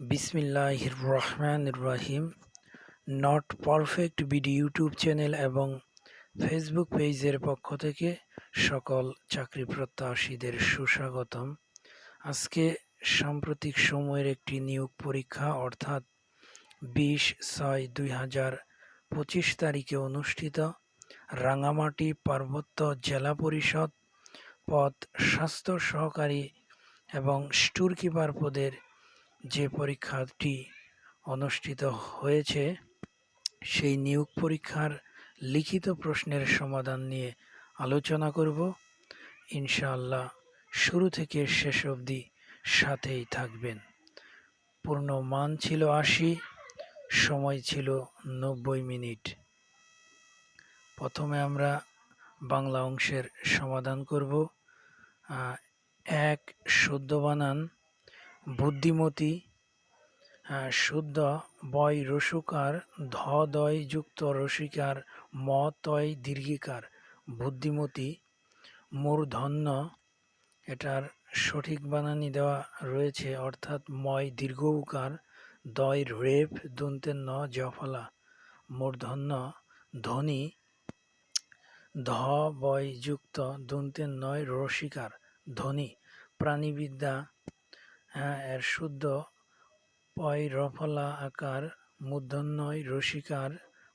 বিসমিল্লাহির রহমানির রহিম not perfect BD YouTube channel এবং ফেসবুক পেজের পক্ষ থেকে সকল চাকরি প্রত্যাশীদের সুস্বাগতম। আজকে সাম্প্রতিক সময়ের একটি নিয়োগ পরীক্ষা, অর্থাৎ বিশ ছয় দুই হাজার পঁচিশ তারিখে অনুষ্ঠিত। রাঙামাটি পার্বত্য জেলা পরিষদ পদ স্বাস্থ্য সহকারী এবং স্টোর কিপার পদের যে পরীক্ষাটি অনুষ্ঠিত হয়েছে, সেই নিয়োগ পরীক্ষার লিখিত প্রশ্নের সমাধান নিয়ে আলোচনা করব। ইনশাআল্লাহ শুরু থেকে শেষ অবধি সাথেই থাকবেন। পূর্ণ মান ছিল আশি, সময় ছিল নব্বই মিনিট। প্রথমে আমরা বাংলা অংশের সমাধান করব। এক শুদ্ধ বানান বুদ্ধিমতী শুদ্ধ, বয় রসুকার ধ দয় যুক্ত রসিকার ম তয় দীর্ঘিকার। বুদ্ধিমতী, মূর্ধন্য, এটার সঠিক বানানি দেওয়া রয়েছে, অর্থাৎ ময় দীর্ঘ উকার দয় রেপ দন্তের ন জফলা। মূর্ধন্য ধ্বনি ধ বয় যুক্ত দন্তের নয় রসিকার ধ্বনি প্রাণীবিদ্যা এর শুদ্ধ পয় রফলা আকার, মূর্ধন্যয় রসিকার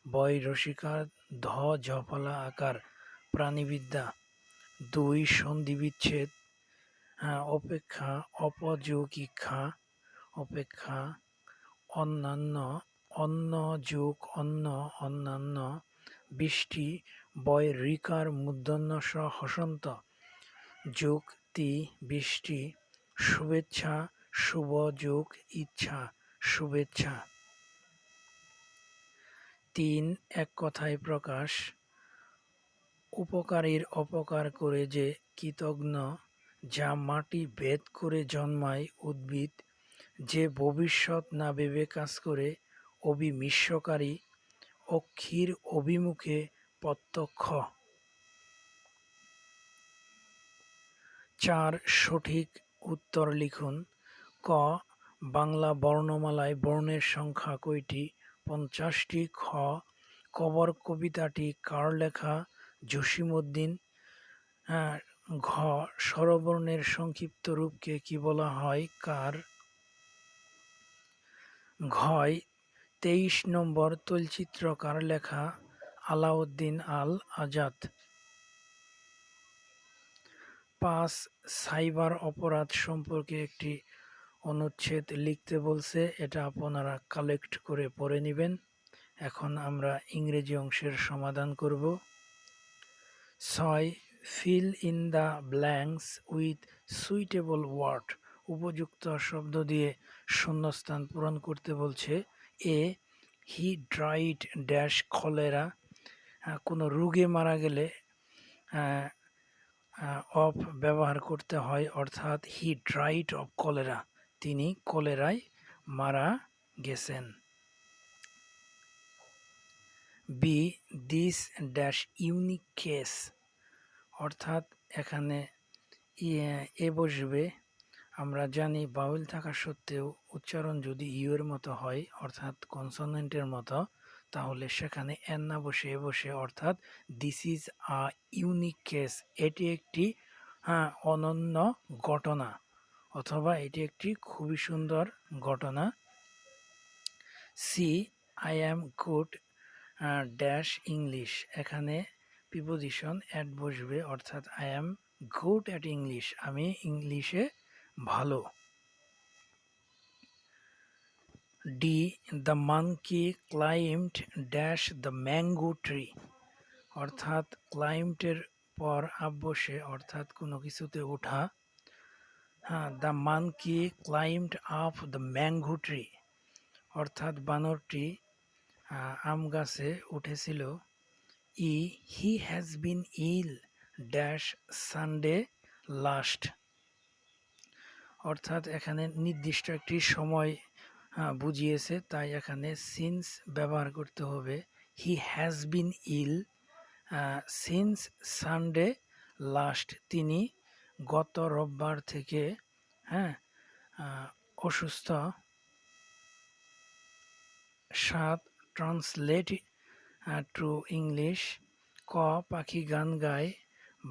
বয় রসিকার ধ ঝফলা আকার, প্রাণীবিদ্যা, দুই সন্ধিবিচ্ছেদ হ্যাঁ অপেক্ষা অপযোগিক্ষা অপেক্ষা, অন্যান্য অন্য যোগ অন্য অন্যান্য, বৃষ্টি বয় রিকার মূর্ধন্য স হসন্ত, যুক্তি, বৃষ্টি শুভেচ্ছা, শুভ যোগ, ইচ্ছা, শুভেচ্ছা। তিন, এক কথায় প্রকাশ। উপকারীর অপকার করে যে কৃতজ্ঞ, যা মাটি ভেদ করে জন্মায় উদ্ভিদ, যে ভবিষ্যৎ না ভেবে কাজ করে অবিমিশ্বকারী অক্ষীর অভিমুখে প্রত্যক্ষ। চার, সঠিক উত্তর লিখুন। ক, বাংলা বর্ণমালায় বর্ণের সংখ্যা কয়টি? পঞ্চাশটি। খ, কবর কবিতাটি কার লেখা? জসিমউদ্দিন। ঘ, স্বরবর্ণের সংক্ষিপ্ত রূপকে কি বলা হয়? কার? ঘয়, তেইশ নম্বর তৈলচিত্রকার লেখা? আলাউদ্দিন আল আজাদ পাঁচ সাইবার অপরাধ সম্পর্কে একটি অনুচ্ছেদ লিখতে বলছে, এটা আপনারা কালেক্ট করে পড়ে নেবেন। এখন আমরা ইংরেজি অংশের সমাধান করব। ছয় fill in the blanks with suitable word উপযুক্ত শব্দ দিয়ে শূন্যস্থান পূরণ করতে বলছে। এ হি ড্রাইড ড্যাশ কলেরা কোনো রোগে মারা গেলে অফ ব্যবহার করতে হয়, অর্থাৎ হি ড্রাইড অফ কলেরা। তিনি কলেরায় মারা গেছেন। B this dash unique case অর্থাৎ এখানে এ বসবে। আমরা জানি বাউল থাকা সত্ত্বেও উচ্চারণ যদি ইউ এর মতো হয়, অর্থাৎ কনসোনেন্টের মতো তাহলে সেখানে এন না বসে এ বসে অর্থাৎ this is a unique case এটি একটি হ্যাঁ অনন্য ঘটনা অথবা এটি একটি খুবই সুন্দর ঘটনা। C I am good dash English এখানে প্রিপোজিশন অ্যাড বসবে অর্থাৎ I am good at English আমি ইংলিশে ভালো। D the monkey climbed dash the mango tree অর্থাৎ ক্লাইম্টের পর আবশ্যে অর্থাৎ কোনো কিছুতে ওঠা। হ্যাঁ the monkey climbed up the mango tree অর্থাৎ বানরটি আম গাছে উঠেছিল। E he has been ill dash Sunday last অর্থাৎ এখানে নির্দিষ্ট একটি সময় বুঝিয়েছে, তাই এখানে সিন্স ব্যবহার করতে হবে। He has been ill since Sunday last তিনি গত রোববার থেকে হ্যাঁ অসুস্থ। সাত ট্রান্সলেট টু ইংলিশ ক, পাখি গান গায়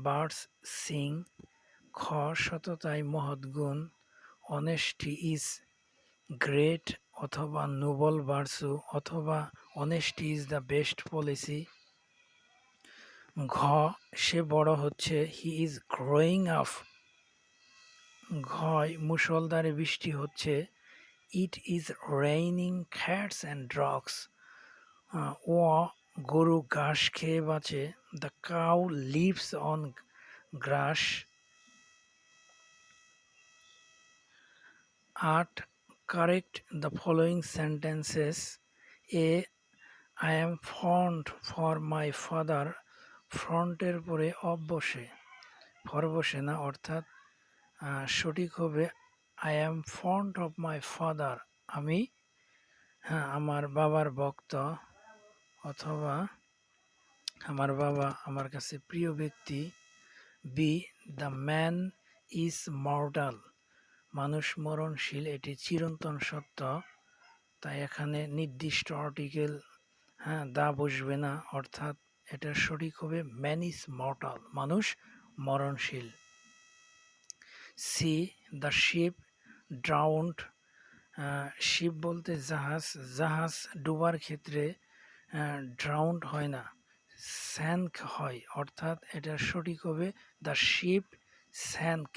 বার্ডস সিং খ সততাই মহৎ গুণ অনেস্টি ইজ গ্রেট অথবা নোবল ভার্সু অথবা honesty is the best policy ঘ, সে বড় হচ্ছে হি ইজ গ্রোয়িং আপ ঘয়, মুষলধারে বৃষ্টি হচ্ছে it is raining cats and dogs ও গরু ঘাস খেয়ে বাঁচে the cow lives on grass আট correct the following sentences A I am fond for my father ফ্রন্টের পরে অফ বসে। ফর বসে না, অর্থাৎ সঠিক হবে I am fond of my father আমি হ্যাঁ আমার বাবার ভক্ত, অথবা আমার বাবা আমার কাছে প্রিয় ব্যক্তি। B the man is mortal মানুষ মরণশীল, এটি চিরন্তন সত্য। তাই এখানে নির্দিষ্ট আর্টিকেল হ্যাঁ দা বসবে না। অর্থাৎ এটা সঠিক হবে ম্যান ইজ মর্টাল মানুষ মরণশীল। C the ship drowned ship বলতে জাহাজ জাহাজ ডুবার ক্ষেত্রে ড্রাউন্ড হয় না স্যাঙ্ক হয়। অর্থাৎ এটা সঠিক হবে দ্য শিপ স্যাঙ্ক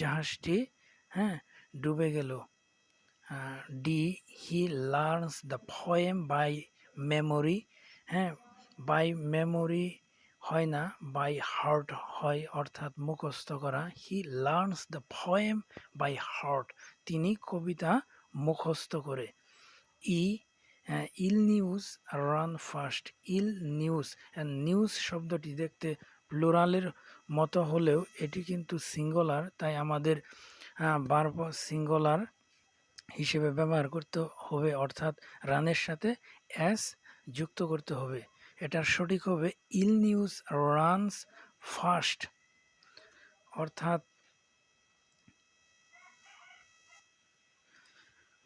জাহাজটি হ্যাঁ ডুবে গেল। D, he learns the poem by memory. হ্যাঁ বাই মেমোরি হয় না, বাই হার্ট হয়, অর্থাৎ মুখস্থ করা। He learns the poem by heart, তিনি কবিতা মুখস্থ করে। E ill news, run first, ill news. News শব্দটি দেখতে প্লুরালের মতো হলেও এটি কিন্তু সিঙ্গলার, তাই আমাদের বারব সিঙ্গলার হিসেবে ব্যবহার করতে হবে, অর্থাৎ রানের সাথে অ্যাস যুক্ত করতে হবে। এটার সঠিক হবে ইল নিউজ রানস ফার্স্ট। অর্থাৎ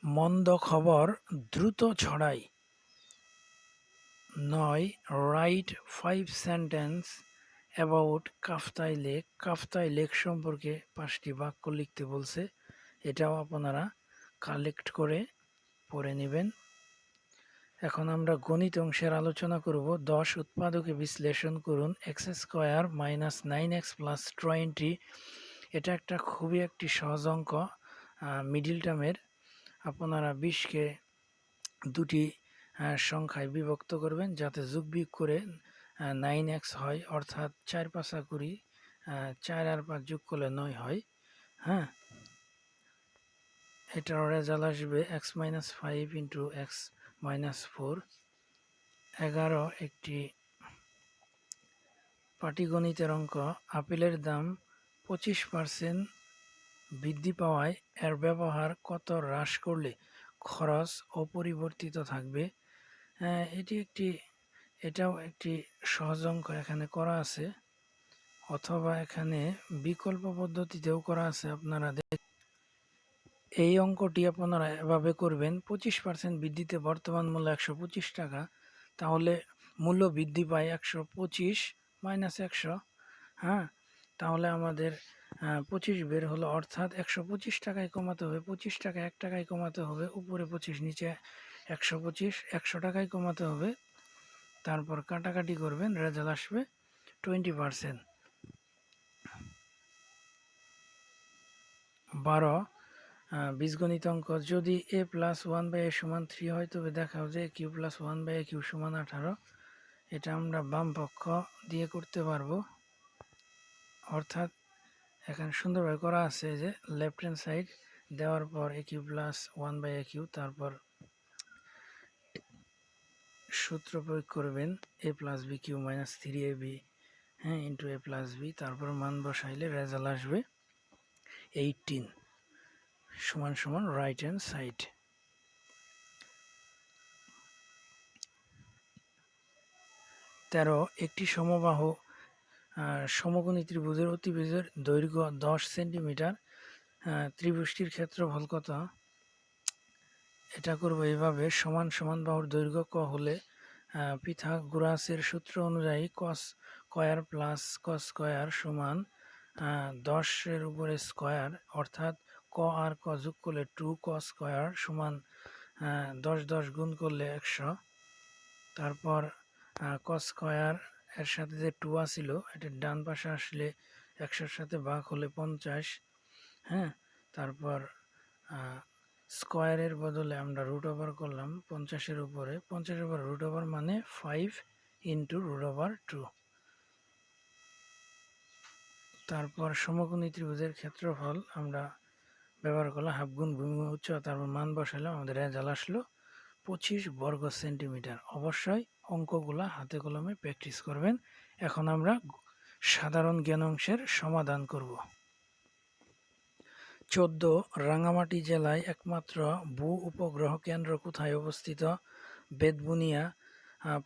মন্দ খবর দ্রুত ছড়ায় নয় write five sentence about Kaptai lake Kaptai lake সম্পর্কে পাঁচটি বাক্য লিখতে বলছে। এটাও আপনারা কালেক্ট করে পড়ে নেবেন। এখন আমরা গণিত অংশের আলোচনা করব। দশ উৎপাদকে বিশ্লেষণ করুন। X square minus nine x plus twenty. এটা একটা খুবই একটি সহজ অঙ্ক। মিডিল টার্মের আপনারা বিশকে দুটি সংখ্যায় বিভক্ত করবেন যাতে যোগ বিয়োগ করে নাইন এক্স হয় অর্থাৎ চার পাঁচা কুড়ি চার আর পাঁচ যোগ করলে নয় হয় হ্যাঁ? এটার রেজাল্ট আসবে x minus five into x minus four এগারো একটি পাটিগণিতের অঙ্ক। আপেলের দাম পঁচিশ পার্সেন্ট বৃদ্ধি পাওয়ায় এর ব্যবহার কত হ্রাস করলে খরচ অপরিবর্তিত থাকবে? হ্যাঁ, এটি একটি এটাও একটি সহজ অঙ্ক এখানে করা আছে। অথবা এখানে বিকল্প পদ্ধতিতেও করা আছে আপনারা এই অঙ্কটি আপনারা এভাবে করবেন, পঁচিশ পার্সেন্ট বৃদ্ধিতে বর্তমান মূল্য একশো পঁচিশ টাকা, তাহলে মূল্য বৃদ্ধি পায় একশো পঁচিশ মাইনাস একশো হ্যাঁ? তাহলে আমাদের পঁচিশ বের হলো অর্থাৎ একশো পঁচিশ টাকায় কমাতে হবে, পঁচিশ টাকা এক টাকায় কমাতে হবে, উপরে পঁচিশ, নিচে একশো পঁচিশ, একশো টাকায় কমাতে হবে। তারপর কাটাকাটি করবেন রেজাল্ট আসবে টোয়েন্টি পার্সেন্ট বারো বীজগণিত অঙ্ক, যদি a plus one by a সমান থ্রি হয়, তবে দেখাও যে cube plus one by a cube সমান আঠারো। এটা আমরা বাম পক্ষ দিয়ে করতে পারব। অর্থাৎ এখানে সুন্দরভাবে করা আছে যে লেফট হ্যান্ড সাইড দেওয়ার পর a cube plus one by a cube তারপর সূত্র প্রয়োগ করবেন a plus b cube minus three a b হ্যাঁ ইন্টু এ প্লাস বি তারপর মান বসাইলে রেজাল্ট আসবে এইটিন সমান সমান রাইট হ্যান্ড সাইড তেরো, একটি সমবাহু সমকোণী ত্রিভুজের অতিভুজের দৈর্ঘ্য দশ সেন্টিমিটার ত্রিভুজটির ক্ষেত্রফল কত? এটা করব এইভাবে সমান সমান বাহুর দৈর্ঘ্য ক হলে পিথাগোরাসের সূত্র অনুযায়ী cos square plus cos square সমান দশের উপরে স্কয়ার অর্থাৎ ক আর ক যোগ করলে টু ক স্কয়ার সমান দশ দশ গুণ করলে একশো। তারপর ক স্কয়ার এর সাথে যে টু আসিল, এটা ডান পাশে আসলে একশোর সাথে ভাগ হলে পঞ্চাশ হ্যাঁ? তারপর স্কোয়ারের বদলে আমরা রুট ওভার করলাম পঞ্চাশের উপরে। পঞ্চাশের উপর রুট ওভার মানে five into root over two তারপর সমকোণী ত্রিভুজের ক্ষেত্রফল আমরা ব্যবহার করলাম হাফ গুণ ভূমি উচ্চতা তারপর মান বসালাম আমাদের রেজাল্ট আসলো পঁচিশ বর্গ সেন্টিমিটার অবশ্যই অঙ্কগুলা হাতে কলমে প্র্যাকটিস করবেন। এখন আমরা সাধারণ জ্ঞান অংশের সমাধান করব। চোদ্দ রাঙামাটি জেলায় একমাত্র ভূ উপগ্রহ কেন্দ্র কোথায় অবস্থিত? বেদবুনিয়া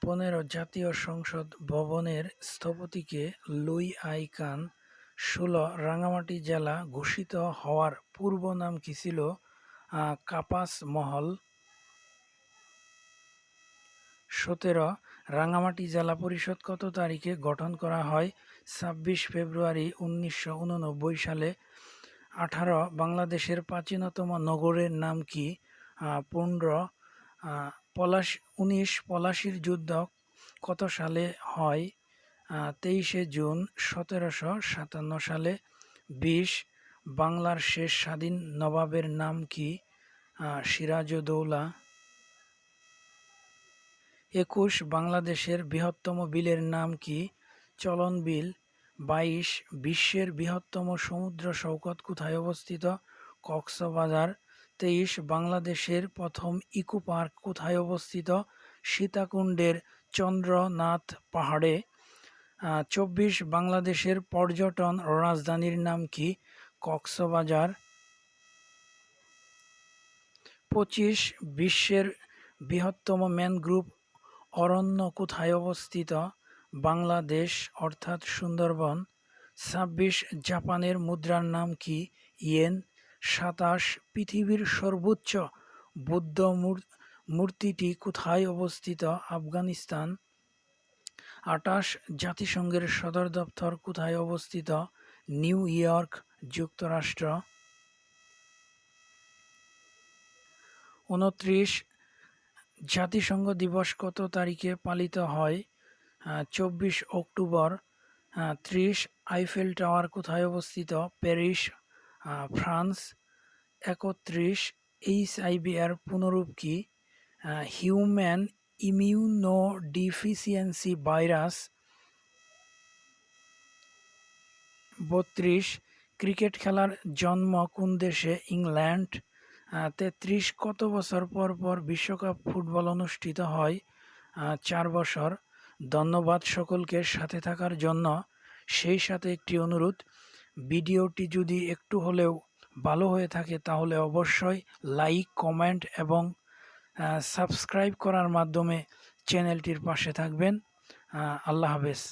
পনেরো জাতীয় সংসদ ভবনের স্থপতিকে লুই আই কান, ষোলো রাঙামাটি জেলা ঘোষিত হওয়ার পূর্ব নাম কি ছিল? কাপাস মহল, সতেরো রাঙামাটি জেলা পরিষদ কত তারিখে গঠন করা হয়? ছাব্বিশ ফেব্রুয়ারি উনিশশো উননব্বই সালে আঠারো, বাংলাদেশের প্রাচীনতম নগরের নাম কি? পনেরো পলাশ, উনিশ, পলাশির যুদ্ধ কত সালে হয়? তেইশে জুন সতেরোশো সাতান্ন সালে। বিশ, বাংলার শেষ স্বাধীন নবাবের নাম কি? সিরাজউদৌলা একুশ, বাংলাদেশের বৃহত্তম বিলের নাম কি? চলন বিল। বাইশ, বিশ্বের বৃহত্তম সমুদ্র সৈকত কোথায় অবস্থিত? কক্সবাজার। তেইশ, বাংলাদেশের প্রথম ইকো পার্ক কোথায় অবস্থিত? সীতাকুণ্ডের চন্দ্রনাথ পাহাড়ে। চব্বিশ, বাংলাদেশের পর্যটন রাজধানীর নাম কি? কক্সবাজার। পঁচিশ, বিশ্বের বৃহত্তম ম্যানগ্রোভ অরণ্য কোথায় অবস্থিত? বাংলাদেশ, অর্থাৎ সুন্দরবন, ছাব্বিশ জাপানের মুদ্রার নাম কি? ইয়েন। সাতাশ, পৃথিবীর সর্বোচ্চ বুদ্ধ মূর্তিটি কোথায় অবস্থিত? আফগানিস্তান। আটাশ জাতিসংঘের সদর দপ্তর কোথায় অবস্থিত? নিউ ইয়র্ক, যুক্তরাষ্ট্র। উনত্রিশ, জাতিসংঘ দিবস কত তারিখে পালিত হয়? চব্বিশ অক্টোবর ত্রিশ আইফেল টাওয়ার কোথায় অবস্থিত? প্যারিস ফ্রান্স, একত্রিশ এইচ আইভি এর পুনরূপ কি? হিউম্যান ইমিউনোডিফিসিয়েন্সি ভাইরাস, বত্রিশ ক্রিকেট খেলার জন্ম কোন দেশে? ইংল্যান্ড তেত্রিশ কত বছর পর পর বিশ্বকাপ ফুটবল অনুষ্ঠিত হয়? চার বছর। ধন্যবাদ সকলকে সাথে থাকার জন্য। সেই সাথে একটি অনুরোধ, ভিডিওটি যদি একটু হলেও ভালো হয়ে থাকে তাহলে অবশ্যই লাইক, কমেন্ট এবং সাবস্ক্রাইব করার মাধ্যমে চ্যানেলটির পাশে থাকবেন। আল্লাহ হাফেজ।